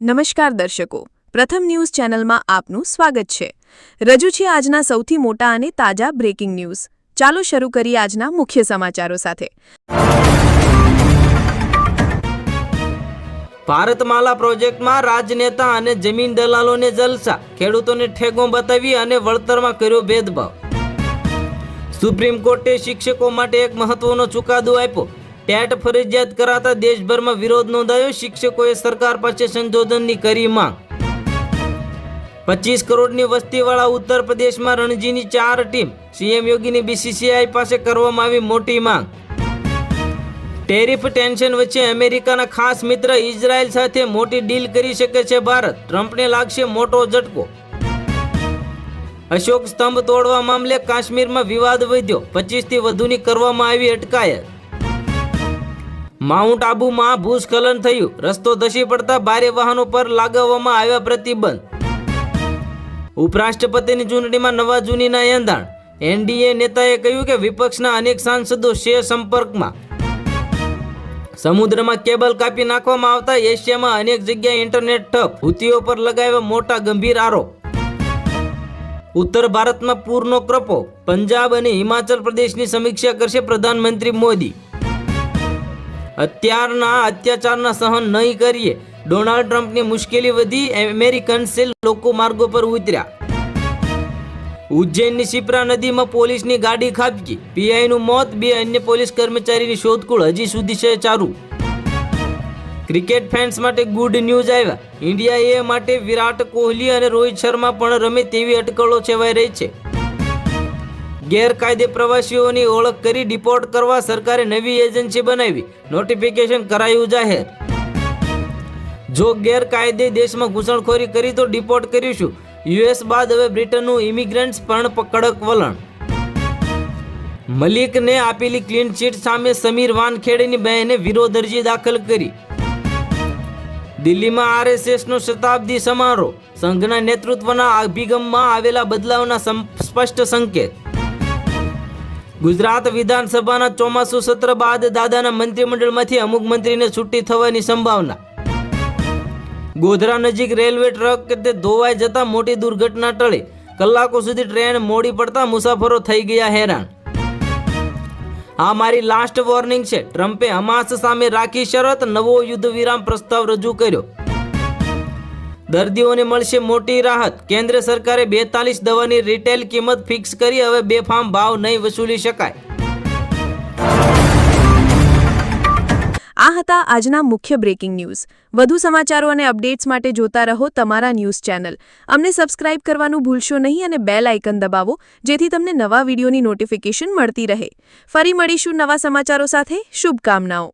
નમસ્કાર દર્શકો, પ્રથમ ન્યૂઝ ચેનલમાં આપનું સ્વાગત છે. રજૂ છે આજના સૌથી મોટા અને તાજા બ્રેકિંગ ન્યૂઝ ચાલો શરૂ કરીએ આજના મુખ્ય સમાચારો સાથે. ભારતમાલા પ્રોજેક્ટમાં રાજનેતા અને જમીન દલાલોને જલસા, ખેડૂતોને ઠેગો બતાવી અને વળતરમાં કર્યો ભેદભાવ. સુપ્રીમ કોર્ટે શિક્ષકો માટે એક મહત્વનો ચુકાદો આપ્યો. ટેટ ફરજિયાત કરાતા દેશભરમાં વિરોધ નોંધાયો. શિક્ષકોએ સરકાર પાસે સંશોધનની કરી માંગ. પચીસ કરોડની વસ્તીવાળા ઉત્તર પ્રદેશમાં રણજીની ચાર ટીમ. સીએમ યોગીની બીસીસીઆઈ પાસે કરવામાં આવી મોટી માંગ. ટેરિફ ટેન્શન વચ્ચે અમેરિકાના ખાસ મિત્ર ઇઝરાયલ સાથે મોટી ડીલ કરી શકે છે ભારત. ટ્રમ્પને લાગશે મોટો ઝટકો. અશોક સ્તંભ તોડવા મામલે કાશ્મીરમાં વિવાદ વધ્યો. પચીસથી વધુની કરવામાં આવી અટકાયત. માઉન્ટ આબુમાં ભૂસ્ખલન થયું. રસ્તો ધસી પડતા ભારે વાહનો પર લાગવવામાં આવ્યા પ્રતિબંધ. ઉપરાષ્ટ્રપતિની ચૂંટણીમાં નવા જૂનીના એંધાણ. એનડીએ નેતાએ કહ્યું કે વિપક્ષના અનેક સાંસદો છે સંપર્કમાં. સમુદ્રમાં કેબલ કાપી નાખવામાં આવતા એશિયામાં અનેક જગ્યાએ ઇન્ટરનેટ ઠપ, હુતીઓ પર લગાવ્યા મોટા ગંભીર આરોપ. ઉત્તર ભારતમાં પૂરનો ક્રપો પંજાબ અને હિમાચલ પ્રદેશની સમીક્ષા કરશે પ્રધાનમંત્રી મોદી. અત્યારના અત્યાચારના સહન નહીં કરીએ. ડોનાલ્ડ ટ્રમ્પની મુશ્કેલી વધી, અમેરિકન સેલ લોકો માર્ગો પર ઉતર્યા. ઉજ્જૈનની શિપ્રા નદીમાં પોલીસની ગાડી ખાબકી. પીઆઈનું મોત, બે અન્ય પોલીસ કર્મચારીની શોધખોળ હજી સુધી છે ચાલુ ક્રિકેટ ફેન્સ માટે ગુડ ન્યૂઝ આવ્યા. ઇન્ડિયા એ માટે વિરાટ કોહલી અને રોહિત શર્મા પણ રમે તેવી અટકળો છેવાઈ રહી છે. ગેરકાયદે પ્રવાસીઓની ઓળખ કરી ડિપોર્ટ કરવા સરકારે નવી એજન્સી બનાવી. નોટિફિકેશન કરાયું જાહેર. જો ગેરકાયદે દેશમાં ઘૂસણખોરી કરી તો ડિપોર્ટ કરીશું. યુએસ બાદ હવે બ્રિટનનું ઇમિગ્રન્ટ્સ પણ કડક વલણ. મલિકને આપેલી ક્લીન ચીટ સામે સમીર વાનખેડેની બહેને વિરોધ અરજી દાખલ કરી. દિલ્હીમાં આરએસએસનો શતાબ્દી સમારોહ. સંઘના નેતૃત્વના અભિગમમાં આવેલા બદલાવના સ્પષ્ટ સંકેત. ગુજરાત વિધાનસભાના ચોમાસુ સત્ર બાદ દાદાના મંત્રીમંડળમાંથી અમુક મંત્રીને છુટ્ટી થવાની સંભાવના. ગોધરા નજીક રેલવે ટ્રક તે ધોવાઈ જતા મોટી દુર્ઘટના ટળી. કલાકો સુધી ટ્રેન મોડી પડતા મુસાફરો થઈ ગયા હેરાન. આ મારી લાસ્ટ વોર્નિંગ છે. ટ્રમ્પે હમાસ સામે રાખી શરત, નવો યુદ્ધ વિરામ પ્રસ્તાવ રજૂ કર્યો. દર્દીઓને મળશે મોટી રાહત. કેન્દ્ર સરકારે બેતાલીસ દવાની રિટેલ કિંમત ફિક્સ કરી હવે બેફામ ભાવ નહીં વસૂલી શકાય. આ હતા આજના મુખ્ય બ્રેકિંગ ન્યૂઝ. વધુ સમાચારો અને અપડેટ્સ માટે જોતા રહો તમારા ન્યૂઝ ચેનલ. અમને સબસ્ક્રાઇબ કરવાનું ભૂલશો નહીં અને બેલ આઇકન દબાવો, જેથી તમને નવા વિડીયોની નોટિફિકેશન મળતી રહે. ફરી મળીશું નવા સમાચારો સાથે. શુભકામનાઓ.